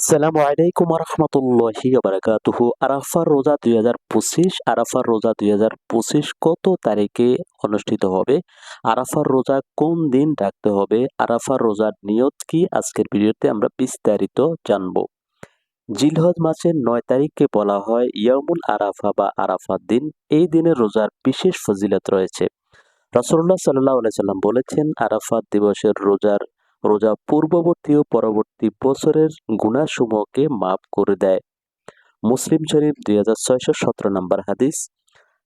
আসসালামু আলাইকুম রহমতুল্লাহি বারাকাতুহু। আরাফার রোজা দুই হাজার পঁচিশ, আরাফার রোজা দুই হাজার পঁচিশ কত তারিখে অনুষ্ঠিত হবে? আরাফার রোজা কোন দিন রাখতে হবে? আরাফার রোজার নিয়ত কি? আজকের ভিডিওতে আমরা বিস্তারিত জানব। জিলহজ মাসের নয় তারিখকে বলা হয় ইয়ামুল আরাফা বা আরাফার দিন। এই দিনে রোজার বিশেষ ফজিলত রয়েছে। রসল্লাহ সাল্লাহ সাল্লাম বলেছেন আরাফাত দিবসের রোজার রোজা পূর্ববর্তী ও পরবর্তী বছরের গুণাসমূহকে মাফ করে দেয়। মুসলিম শরীফ দুই হাজার ছয়শো সতেরো নম্বর হাদিস,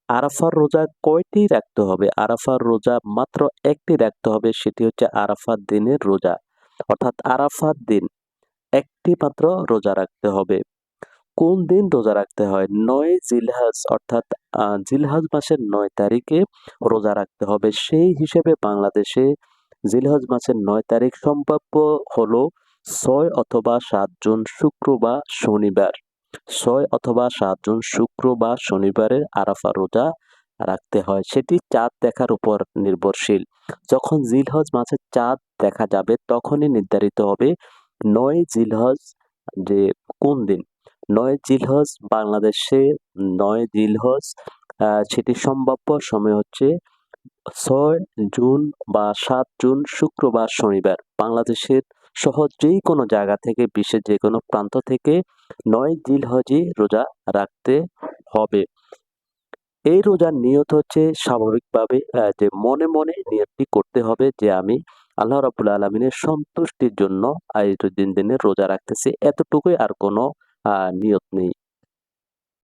আরাফার রোজা কয়টি রাখতে হবে? আরাফার রোজা মাত্র একটি রাখতে হবে, সেটি হচ্ছে আরাফার দিনের রোজা। অর্থাৎ আরাফার দিন একটি মাত্র রোজা রাখতে হবে। কোন দিন রোজা রাখতে হয়? নয় জিলহাজ, অর্থাৎ জিলহাজ মাসের নয় তারিখে রোজা রাখতে হবে। সেই হিসেবে বাংলাদেশে জিলহজ মাসের নয় তারিখ সম্ভাব্য হলো ছয় অথবা সাত জুন শুক্র বা শনিবার। ছয় অথবা সাত জুন শুক্র বা শনিবারের আরাফা রোজা রাখতে হয়। সেটি চাঁদ দেখার উপর নির্ভরশীল। যখন জিলহজ মাসের চাঁদ দেখা যাবে, তখনই নির্ধারিত হবে নয় জিলহজ যে কোন দিন। নয় জিলহজ বাংলাদেশে নয় জিলহজ সেটি সম্ভাব্য সময় হচ্ছে ছয় জুন বা সাত জুন শুক্রবার শনিবার। বাংলাদেশের সহ যেই কোনো জায়গা থেকে, বিশ্বের যে কোনো প্রান্ত থেকে নয় জিলহজি রোজা রাখতে হবে। এই রোজার নিয়ত হচ্ছে স্বাভাবিকভাবে যে মনে মনে নিয়তটি করতে হবে যে আমি আল্লাহ রাবুল আলমিনের সন্তুষ্টির জন্য এই দিন দিনের রোজা রাখতেছি। এতটুকুই আর কোনো নিয়ত নেই।